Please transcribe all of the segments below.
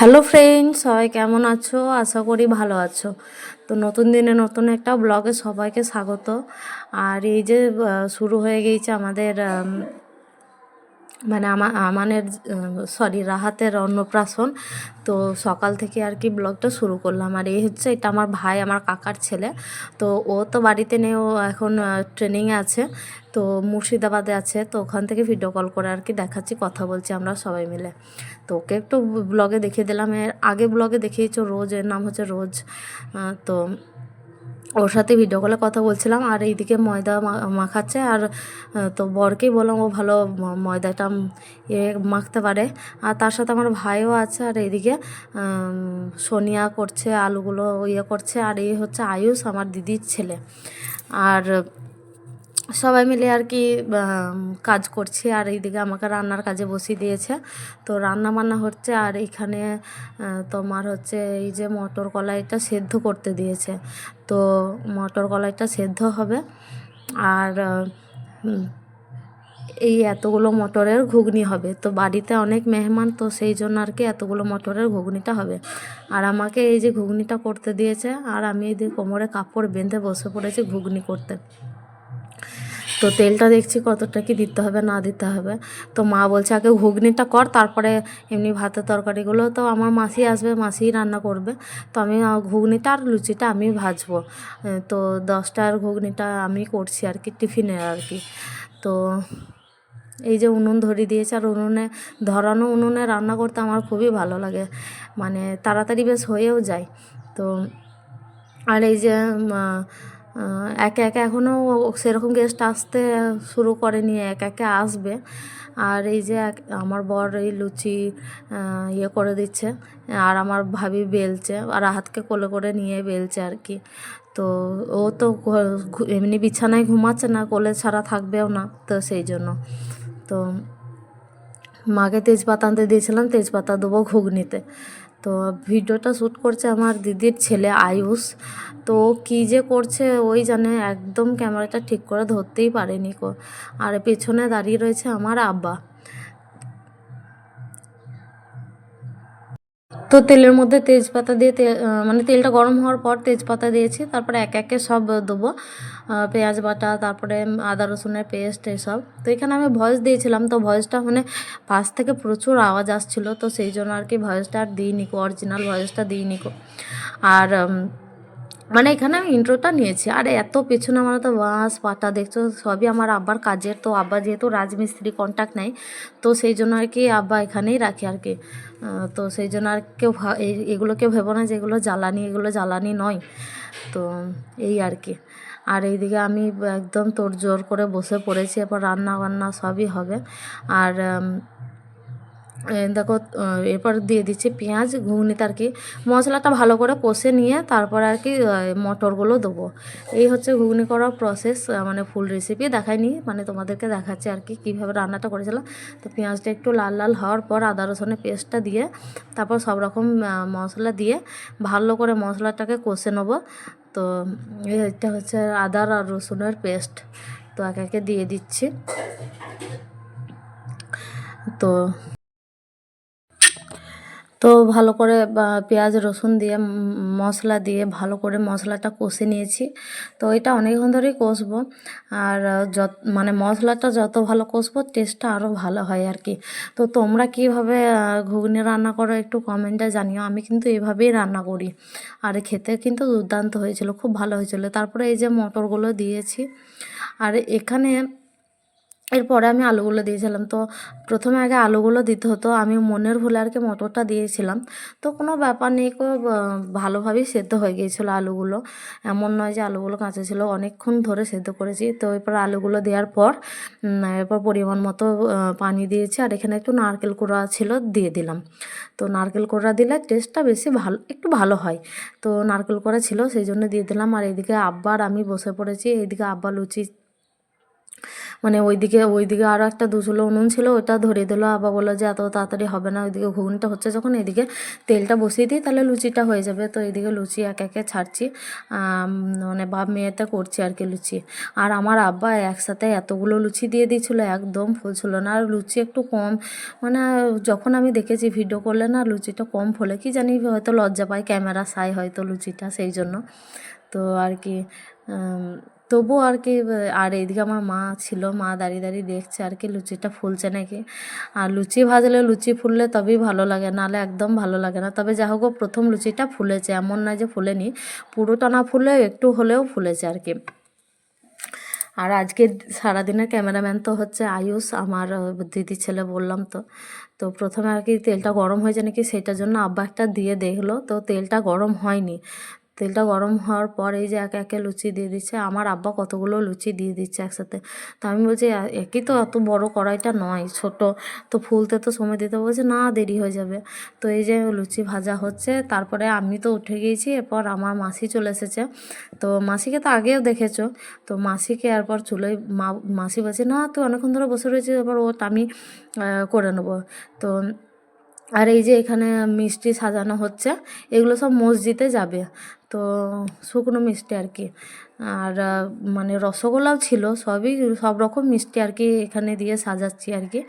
Hello friend সবাই কেমন আছো? আশা করি ভালো আছো। তো নতুন দিনে নতুন একটা ব্লগে সবাইকে স্বাগত। আর এই যে শুরু হয়ে গিয়েছে আমাদের আম, মানে আমার আমানের সরি রাহাতের অন্নপ্রাশন। তো সকাল থেকে আর কি ব্লগটা শুরু করলাম। আর এই হচ্ছে, এটা আমার ভাই, আমার কাকার ছেলে। তো ও তো বাড়িতে নেই, ও এখন ট্রেনিংয়ে আছে। তো মুর্শিদাবাদে আছে। তো ওখান থেকে ভিডিও কল করে আর কি দেখাচ্ছি, কথা বলছি আমরা সবাই মিলে। তো ওকে একটু ব্লগে দেখিয়ে দিলাম। এর আগে ব্লগে দেখিয়েছো রোজ, এর নাম হচ্ছে রোজ। তো ওর সাথে ভিডিও কলে কথা বলছিলাম, আর এইদিকে ময়দা মাখাচ্ছে, আর তো বরকেই বললাম, ও ভালো ময়দাটা ইয়ে মাখতে পারে। আর তার সাথে আমার ভাইও আছে, আর এইদিকে সোনিয়া করছে, আলুগুলো ইয়ে করছে, আর এই হচ্ছে আয়ুষ, আমার দিদির ছেলে। আর সবাই মিলে আর কি কাজ করছি আর এইদিকে আমাকে রান্নার কাজে বসিয়ে দিয়েছে। তো রান্না বান্না হচ্ছে আর এখানে তোমার হচ্ছে এই যে মটর কলাইটা সেদ্ধ করতে দিয়েছে। তো মটর কলাইটা সেদ্ধ হবে আর এই এতগুলো মটরের ঘুগনি হবে। তো বাড়িতে অনেক মেহমান, তো সেই জন্য আর কি এতগুলো মটরের ঘুগনিটা হবে। আর আমাকে এই যে ঘুগনিটা করতে দিয়েছে আর আমি এই কোমরে কাপড় বেঁধে বসে পড়েছি ঘুগনি করতে। তো তেলটা দেখছি কতটা কি দিতে হবে, না দিতে হবে। তো মা বলছে, আগে ঘুগনিটা কর, তারপরে এমনি ভাতের তরকারিগুলো। তো আমার মাসি আসবে মাসিই রান্না করবে। তো আমি ঘুগনিটা আর লুচিটা আমি ভাজবো। তো দশটার ঘুগনিটা আমি করছি আর কি টিফিনের আর কি। তো এই যে উনুন ধরিয়ে দিয়েছে, আর উনুনে, ধরানো উনুনে রান্না করতে আমার খুবই ভালো লাগে। মানে তাড়াতাড়ি বেশ হয়েও যায়। তো আর এই যে একে একে এখনও সেরকম গেস্ট আসতে শুরু করেনি, একে একে আসবে। আর এই যে আমার বর এই লুচি ইয়ে করে দিচ্ছে, আর আমার ভাবি বেলছে, আর হাতকে কোলে করে নিয়ে বেলছে আর কি। তো ও তো এমনি বিছানায় ঘুমাচ্ছে না, কোলে ছাড়া থাকবেও না, তো সেই জন্য। তো মাকে তেজপাতা আনতে দিয়েছিলাম, তেজপাতা দেবো ঘুগনিতে। তো ভিডিওটা শ্যুট করছে আমার দিদির ছেলে আয়ুষ। তো কী যে করছে ওই জানে, একদম ক্যামেরাটা ঠিক করে ধরতেই পারেনি কো। আর পেছনে দাঁড়িয়ে রয়েছে আমার আব্বা। তো তেলের মধ্যে তেজপাতা দিয়ে মানে তেলটা গরম হওয়ার পর তেজপাতা দিয়েছি, তারপরে এক একে সব দেবো। পেঁয়াজ বাটা, তারপরে আদা, রসুনের পেস্ট এসব। তো এখানে আমি ভয়েস দিয়েছিলাম, তো ভয়েসটা মানে পাশ থেকে প্রচুর আওয়াজ আসছিল, তো সেই জন্য আর কি ভয়েসটা আর দিইনি অরিজিনাল ভয়েসটা দিইনি। আর মানে এখানে আমি ইন্ট্রোটা নিয়েছি। আর, এত পেছনে আমার তো বাঁশ পাটা দেখছ, সবই আমার আব্বার কাজের। তো আব্বা যেহেতু রাজমিস্ত্রি কন্ট্যাক্ট নেই, তো সেই জন্য আর কি আব্বা এখানেই রাখি আর কি। তো সেই জন্য আর কেউ এগুলো কেউ ভেবো না যে এগুলো জ্বালানি এগুলো জ্বালানি নয়। তো, এই আর কি। আর এইদিকে আমি একদম তোর জোর করে বসে পড়েছি, এরপর রান্না বান্না সবই হবে। আর দেখো এরপর দিয়ে দিচ্ছি পেঁয়াজ ঘুগনিতে আর কি মশলাটা ভালো করে কষে নিয়ে তারপর আর কি মটরগুলো দেবো। এই হচ্ছে ঘুগনি করার প্রসেস মানে ফুল রেসিপি দেখাইনি মানে তোমাদেরকে দেখাচ্ছি আর কি, কীভাবে রান্নাটা করেছিলাম। তো পেঁয়াজটা একটু লাল লাল হওয়ার পর আদা, রসুনের পেস্টটা দিয়ে তারপর সব রকম মশলা দিয়ে ভালো করে মশলাটাকে কষে নেব। তো এটা হচ্ছে আদা আর রসুনের পেস্ট। তো একে দিয়ে দিচ্ছি। তো তো ভালো করে পেঁয়াজ, রসুন দিয়ে মশলা দিয়ে ভালো করে মশলাটা কষে নিয়েছি। তো এটা অনেকক্ষণ ধরেই কষবো। আর যত মানে মশলাটা যত ভালো কষবো টেস্টটা আরও ভালো হয় আর কি। তো তোমরা কীভাবে ঘুগনি রান্না করো একটু কমেন্টে জানিও। আমি কিন্তু এভাবেই রান্না করি। আর খেতে কিন্তু দুর্দান্ত হয়েছিল, খুব ভালো হয়েছিল। তারপরে এই যে মটরগুলো দিয়েছি। আর এখানে এরপরে আমি আলুগুলো দিয়েছিলাম। তো প্রথমে আগে আলুগুলো দিতে হতো। আমি মনের ভুলে আর কি মটরটা দিয়েছিলাম। তো কোনো ব্যাপার নেই ভালোভাবেই সেদ্ধ হয়ে গিয়েছিল আলুগুলো। এমন নয় যে আলুগুলো কাঁচা ছিল, অনেকক্ষণ ধরে সেদ্ধ করেছি। তো এরপর আলুগুলো দেওয়ার পর এরপর পরিমাণ মতো পানি দিয়েছি। আর এখানে একটু নারকেল কোড়া ছিল, দিয়ে দিলাম। তো নারকেল কোড়া দিলে টেস্টটা বেশি ভালো, একটু ভালো হয়। তো নারকেল কোড়া ছিল, সেই জন্য দিয়ে দিলাম। আর এদিকে আব্বার আমি বসে পড়েছি। এইদিকে আব্বা লুচি মানে ওইদিকে ওইদিকে আরও একটা দুচুলো উনুন ছিল, ওটা ধরে দিল। আবার বলল যে, এত তাড়াতাড়ি হবে না, ওইদিকে ঘুগনিটা হচ্ছে যখন এদিকে তেলটা বসিয়ে দিই, তাহলে লুচিটা হয়ে যাবে। তো এদিকে লুচি এক একে ছাড়ছি। মানে বাপ মেয়েতে করছি আর কি লুচি। আর আমার আব্বা একসাথে এতগুলো লুচি দিয়ে দিয়েছিলো, একদম ফুল ছিল না। আর লুচি একটু কম মানে যখন আমি দেখেছি ভিডিও করলে না, লুচিটা কম ফলে, কি জানি হয়তো লজ্জা পায়, ক্যামেরা সাই হয়তো লুচিটা, সেই জন্য। তো আর কি তবুও আর কি আর এইদিকে আমার মা ছিল, মা দাঁড়িয়ে দাঁড়িয়ে দেখছে আর কি, লুচিটা ফুলছে নাকি। আর লুচি ভাজলে লুচি ফুললে তবেই ভালো লাগে, নাহলে একদম ভালো লাগে না। তবে যা হোক, প্রথম লুচিটা ফুলেছে, এমন না যে ফুলেনি, পুরোটা না ফুলে, একটু হলেও ফুলেছে আর কি। আর আজকে সারাদিনের ক্যামেরাম্যান তো হচ্ছে আয়ুষ, আমার দিদির ছেলে বললাম তো। তো প্রথমে আর কি তেলটা গরম হয়েছে নাকি, সেটার জন্য আব্বা একটা দিয়ে দেখল, তো তেলটা গরম হয়নি। তেলটা গরম হওয়ার পর এই যে একে একে লুচি দিয়ে দিচ্ছে, আমার আব্বা কতগুলো লুচি দিয়ে দিচ্ছে একসাথে। তো আমি বলছি একই তো এত বড় কড়াইটা নয়, ছোট। তো ফুলতে তো সময় দিতে বলছে, না, দেরি হয়ে যাবে। তো এই যে লুচি ভাজা হচ্ছে, তারপরে আমি তো উঠে গিয়েছি, এরপর আমার মাসি চলে এসেছে। তো মাসিকে তো আগেও দেখেছ, তো মাসিকে এরপর চুলোয় মা, মাসি বলছে, না, তুই অনেকক্ষণ ধরে বসে রয়েছিস, এবার ওটা আমি করে নেব। তো আর এই যে এখানে মিষ্টি সাজানো হচ্ছে, এগুলো সব মসজিদে যাবে। তো শুকনো মিষ্টি আর কি। আর মানে রসগোল্লাও ছিল, সবই সব রকম মিষ্টি আর কি এখানে দিয়ে সাজাচ্ছি আর কি।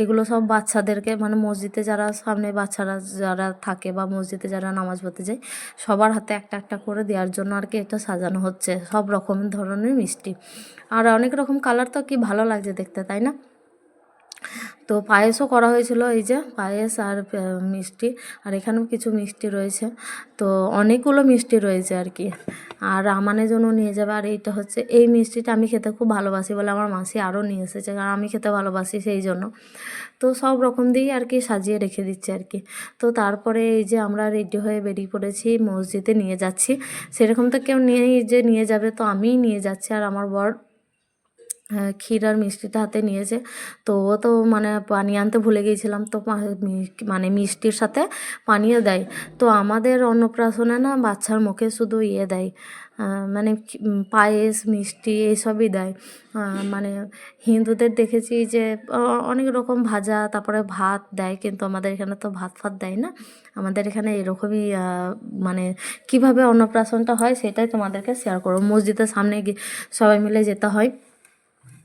এগুলো সব বাচ্চাদেরকে মানে মসজিদে যারা, সামনে বাচ্চারা যারা থাকে বা মসজিদে যারা নামাজ পড়তে যায়, সবার হাতে একটা একটা করে দেওয়ার জন্য আর কি এটা সাজানো হচ্ছে, সব রকম ধরনের মিষ্টি। আর অনেক রকম কালার তো কি ভালো লাগছে দেখতে, তাই না? তো পায়েসও করা হয়েছিল এই যে পায়েস আর মিষ্টি। আর এখানেও কিছু মিষ্টি রয়েছে। তো অনেকগুলো মিষ্টি রয়েছে আর কি। আর আমানের জন্য নিয়ে যাবে। আর এইটা হচ্ছে, এই মিষ্টিটা আমি খেতে খুব ভালোবাসি বলে আমার মাসি আরও নিয়ে এসেছে। কারণ আমি খেতে ভালোবাসি সেই জন্য। তো সব রকম দিয়েই আর কি সাজিয়ে রেখে দিচ্ছে আর কি। তো তারপরে এই যে আমরা রেডি হয়ে বেরিয়ে পড়েছি, মসজিদে নিয়ে যাচ্ছি। সেরকম তো কেউ নিয়ে যে নিয়ে যাবে, তো আমিই নিয়ে যাচ্ছি। আর আমার বর ক্ষীর আর মিষ্টিটা হাতে নিয়েছে। তো ও তো মানে পানি আনতে ভুলে গিয়েছিলাম, তো মানে মিষ্টির সাথে পানীয় দেয়। তো আমাদের অন্নপ্রাশনে না বাচ্চার মুখে শুধু ইয়ে দেয় মানে পায়েস, মিষ্টি এইসবই দেয়। মানে হিন্দুদের দেখেছি যে অনেক রকম ভাজা, তারপরে ভাত দেয়, কিন্তু আমাদের এখানে তো ভাত ফাত দেয় না। আমাদের এখানে এরকমই মানে কীভাবে অন্নপ্রাশনটা হয় সেটাই তোমাদেরকে শেয়ার করো মসজিদের সামনে গিয়ে সবাই মিলে যেতে হয়।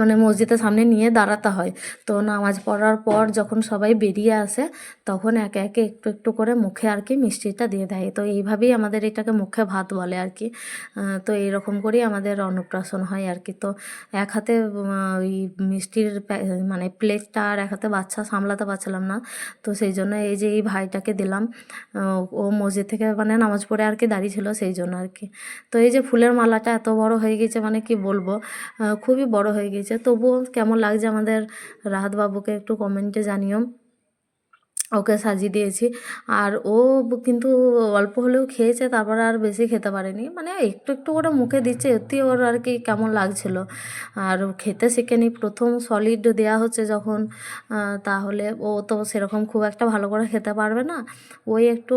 মানে মসজিদের সামনে নিয়ে দাঁড়াতে হয়। তো নামাজ পড়ার পর যখন সবাই বেরিয়ে আসে, তখন একে একে একটু একটু করে মুখে আর কি মিষ্টিটা দিয়ে দেয়। তো এইভাবেই আমাদের এটাকে মুখে ভাত বলে আর কি। তো এইরকম করেই আমাদের অন্নপ্রাশন হয় আর কি। তো এক হাতে ওই মিষ্টির মানে প্লেটটা আর এক হাতে বাচ্চা, সামলাতে পারছিলাম না। তো সেই জন্য এই যে এই ভাইটাকে দিলাম ও মসজিদ থেকে মানে নামাজ পড়ে আর কি দাঁড়িয়ে ছিল সেই জন্য আর কি। তো এই যে ফুলের মালাটা এত বড় হয়ে গেছে মানে কি বলব? খুবই বড় হয়ে গেছে। তবুও কেমন লাগছে আমাদের রাহাত বাবুকে একটু কমেন্টে জানিও। ওকে সাজিয়ে দিয়েছি। আর ও কিন্তু অল্প হলেও খেয়েছে, তারপর আর বেশি খেতে পারেনি। মানে একটু একটু করে মুখে দিচ্ছে এতে ওর আর কি কেমন লাগছিল। আর খেতে শেখেনি। প্রথম সলিড দেওয়া হচ্ছে যখন তাহলে ও তো সেরকম খুব একটা ভালো করে খেতে পারবে না। ওই একটু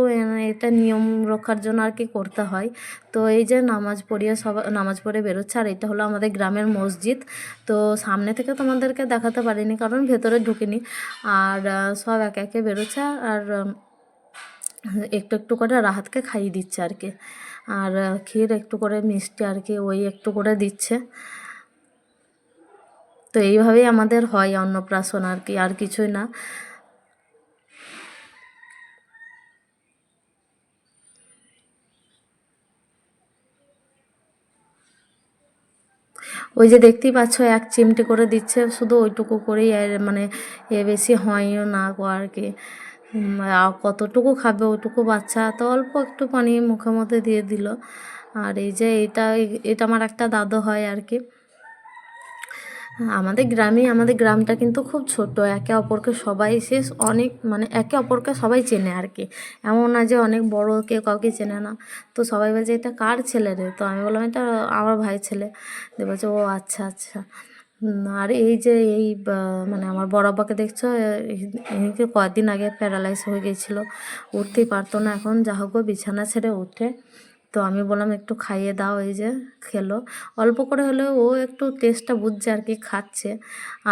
এটা নিয়ম রক্ষার জন্য আর কি করতে হয়। তো এই যে নামাজ পড়িয়ে সব, নামাজ পড়ে বেরোচ্ছে, আর এটা হলো আমাদের গ্রামের মসজিদ। তো সামনে থেকে তোমাদেরকে দেখাতে পারিনি, কারণ ভেতরে ঢুকিনি। আর সব একে একে বেরোচ্ছে আর একটু একটু করে রাহাতকে খাইয়ে দিচ্ছে আর কি। আর, ক্ষীর একটু করে, মিষ্টি আর কি, ওই একটু করে দিচ্ছে। তো এইভাবেই আমাদের হয় অন্নপ্রাশন আর কি, আর কিছুই না। ওই যে দেখতেই পাচ্ছ, এক চিমটে করে দিচ্ছে, শুধু ওইটুকু করেই মানে এ বেশি হয়ও না আর কি কতটুকু খাবে ওইটুকু বাচ্চা তো অল্প একটু পানি মুখের মধ্যে দিয়ে দিল। আর এই যে এটা এটা আমার একটা দাদু হয় আর কি আমাদের গ্রামে, আমাদের গ্রামটা কিন্তু খুব ছোট। একে অপরকে সবাই শেষ অনেক মানে একে অপরকে সবাই চেনে আর কি এমন না যে অনেক বড় কেউ কাউকে চেনে না। তো সবাই বলছে এটা কার ছেলে রে? তো আমি বললাম, এটা আমার ভাই ছেলে। বলছে, ও আচ্ছা আচ্ছা। আর এই যে, এই মানে আমার বড় আব্বাকে দেখছ এদিকে কয়েকদিন আগে প্যারালাইজ হয়ে গেছিল। উঠতেই পারতো না। এখন যা হোক বিছানা ছেড়ে উঠে তো আমি বললাম, একটু খাইয়ে দাও এই যে, খেলো। অল্প করে হলেও ও একটু টেস্টটা বুঝছে আর কি, খাচ্ছে।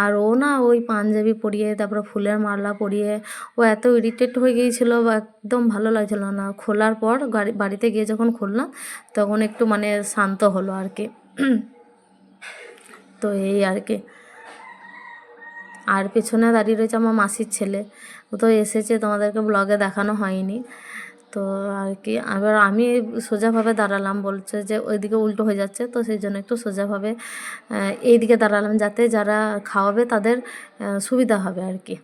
আর ও না ওই পাঞ্জাবি পরিয়ে, তারপরে ফুলের মালা পরিয়ে, ও এত ইরিটেট হয়ে গিয়েছিল বা একদম ভালো লাগছিল না। খোলার পর বাড়িতে গিয়ে যখন খুললাম, তখন একটু মানে শান্ত হলো আর কি। তো এই আর কি। আর পেছনে দাঁড়িয়ে রয়েছে আমার মাসির ছেলে। ও তো এসেছে, তোমাদেরকে ব্লগে দেখানো হয়নি। তো আর কি আবার আমি সোজাভাবে দাঁড়ালাম বলছে যে ওইদিকে উল্টো হয়ে যাচ্ছে তো সেই জন্য একটু সোজাভাবে আহ, এইদিকে দাঁড়ালাম যাতে যারা খাওয়াবে তাদের সুবিধা হবে আর কি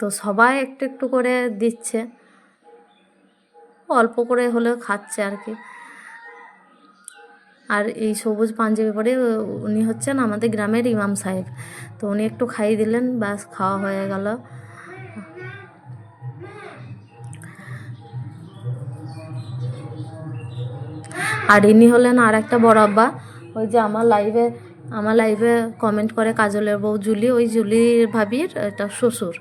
তো সবাই একটু একটু করে দিচ্ছে অল্প করে হলেও খাচ্ছে আর কি আর এই সবুজ পাঞ্জাবি পরে উনি হচ্ছেন আমাদের গ্রামের ইমাম সাহেব তো উনি একটু খাইয়ে দিলেন ব্যাস খাওয়া হয়ে গেল। আর ইনি হলেন আর একটা বড় আব্বা। ওই যে আমার লাইভে আমার লাইভে কমেন্ট করে কাজলের বউ জুলি, ওই জুলির ভাবির এটা শ্বশুর।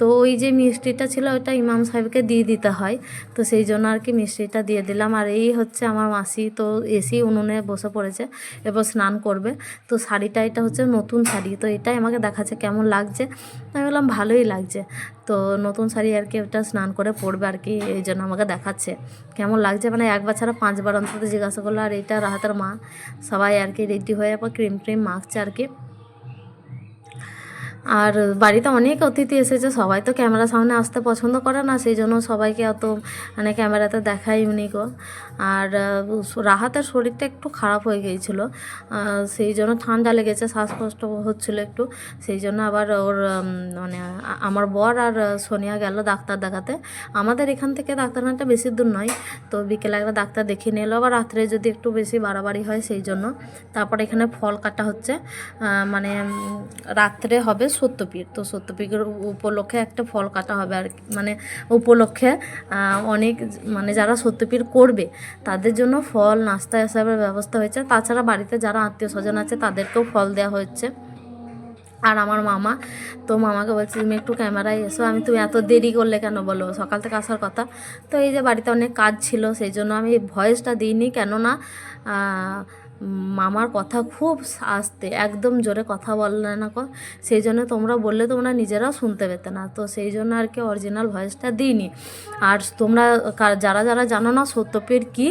তো ওই যে মিষ্টিটা ছিল ওটা ইমাম সাহেবকে দিয়ে দিতে হয়। তো সেই জন্য আর কি মিষ্টিটা দিয়ে দিলাম। আর এই হচ্ছে আমার মাসি, তো এসি উনুনে বসে পড়েছে, এবার স্নান করবে। তো শাড়িটা, এটা হচ্ছে নতুন শাড়ি, তো এটাই আমাকে দেখাচ্ছে কেমন লাগছে। আমি বললাম, ভালোই লাগছে। তো নতুন শাড়ি আর কি ওটা স্নান করে পরবে আর কি, এই জন্য আমাকে দেখাচ্ছে। কেমন লাগছে? মানে একবার ছাড়া পাঁচবার অন্তত জিজ্ঞাসা করল, আর এইটা রাহাতের মা। সবাই আর কি রেডি হয়ে পর ক্রিম ট্রিম মাখছে আর কি। আর বাড়িতে অনেক অতিথি এসেছে, সবাই তো ক্যামেরা সামনে আসতে পছন্দ করে না, সেই জন্য সবাইকে অত মানে ক্যামেরাতে দেখাই গো আর আহ, রাহাতের শরীরটা একটু খারাপ হয়ে গিয়েছিল। সেই জন্য ঠান্ডা লেগেছে শ্বাসকষ্ট হচ্ছিল একটু। সেই জন্য আবার ওর মানে আমার বর আর সোনিয়া গেল ডাক্তার দেখাতে। আমাদের এখান থেকে ডাক্তারখানাটা বেশি দূর নয় তো বিকেলে একটা ডাক্তার দেখিয়ে নিয়ে এলো। আবার রাত্রে যদি একটু বেশি বাড়াবাড়ি হয় সেই জন্য। তারপর এখানে ফল কাটা হচ্ছে। মানে রাত্রে হবে সত্যপীর। তো সত্যপীরের উপলক্ষে একটা ফল কাটা হবে আর। মানে উপলক্ষে অনেক মানে যারা সত্যপীর করবে তাদের জন্য ফল, নাস্তা হিসাবে ব্যবস্থা হয়েছে। তাছাড়া বাড়িতে যারা আত্মীয় স্বজন আছে, তাদেরকেও ফল দেওয়া হচ্ছে আর আমার মামা, তো মামাকে বলছি, তুমি একটু ক্যামেরায় এসো। আমি, তুমি এত দেরি করলে কেন বলো? সকাল থেকে আসার কথা। তো এই যে বাড়িতে অনেক কাজ ছিল, সেই জন্য আমি ভয়েসটা দিইনি। কেননা মামার কথা খুব আস্তে, একদম জোরে কথা বললে না কো। সেই জন্য তোমরা বললে তোমরা নিজেরাও শুনতে পেতে না। তো সেই জন্য আর কি অরিজিনাল ভয়েসটা দিইনি। আর তোমরা যারা যারা জানো না সত্যপীর কি,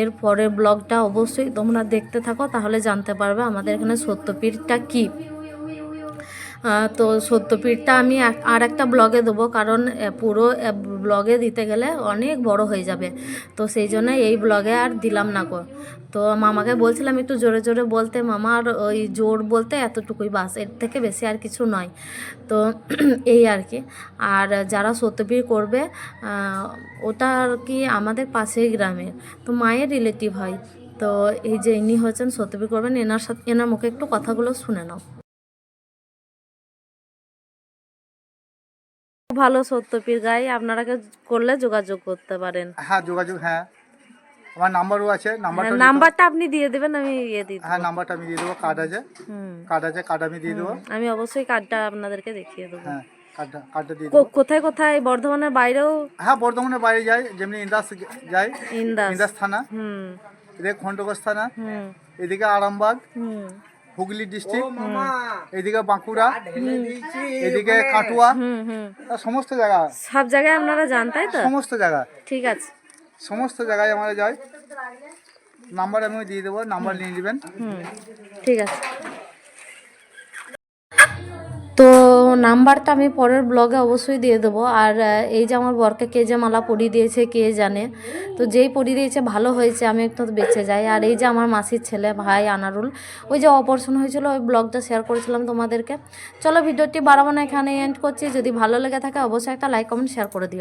এর পরের ব্লগটা অবশ্যই তোমরা দেখতে থাকো, তাহলে জানতে পারবে আমাদের এখানে সত্যপীরটা কী। তো সত্যপীঠটা আমি আর একটা ব্লগে দেবো, কারণ পুরো ব্লগে দিতে গেলে অনেক বড় হয়ে যাবে। তো সেই জন্য এই ব্লগে আর দিলাম না গো। তো মামাকে বলছিলাম একটু জোরে জোরে বলতে মামার ওই জোর বলতে এতটুকুই বাস, এর থেকে বেশি আর কিছু নয়। তো এই আর কি। আর যারা সত্যপীর করবে ওটা আর কি আমাদের পাশেই গ্রামের তো মায়ের রিলেটিভ হয়। তো এই যে ইনি হচ্ছেন সত্যপীর করবেন, এনার সাথে, এনার মুখে একটু কথাগুলো শুনে নাও। ভালো সত্যপীর গাই আপনারা করলে যোগাযোগ করতে পারেন। হ্যাঁ যোগাযোগ হ্যাঁ। আমার নাম্বারও আছে নাম্বারটা হ্যাঁ, নাম্বারটা আপনি দিয়ে দেবেন আমি ইয়ে দিই হ্যাঁ নাম্বারটা আমি দিয়ে দেবো কার্ড আছে। হুম। কার্ড আছে কার্ড আমি দিয়ে দেবো। আমি অবশ্যই কার্ডটা আপনাদেরকে দেখিয়ে দেবো। হ্যাঁ কার্ডটা কার্ডটা দিয়ে দেবো। কোথায় কোথায়? বর্ধমানের বাইরেও? হ্যাঁ বর্ধমানের বাইরে যাই যেমনি ইন্দাস যাই। ইন্দাস। ইন্দাস থানা। হুম। এদিকে খন্ডকোষ থানা। হুম। এদিকে আরামবাগ। হুম। হুগলি ডিস্ট্রিক্ট এদিকে বাঁকুড়া এদিকে কাটুয়া হুম হুম। আর সমস্ত জায়গা। সব জায়গায় আপনারা যান তাই তো? সমস্ত জায়গা। ঠিক আছে। সমস্ত জায়গায় আমরা যাই নাম্বার আমি দিয়ে দেবো নাম্বার নিয়ে নেবেন। হুম ঠিক আছে তো নাম্বারটা আমি পরের ব্লগে অবশ্যই দিয়ে দেবো। আর এই যে আমার বরকে কে যে মালা পরিয়ে দিয়েছে কে জানে। তো যেই পরিয়ে দিয়েছে, ভালো হয়েছে, আমি একটু বেঁচে যাই। আর এই যে আমার মাসির ছেলে, ভাই আনারুল, ওই যে অপারেশন হয়েছিল, ওই ব্লগটা শেয়ার করেছিলাম তোমাদেরকে। চলো, ভিডিওটি বাড়াবো না এখানে এন্ড করছি। যদি ভালো লেগে থাকে, অবশ্যই একটা লাইক কমেন্ট শেয়ার করে দিও।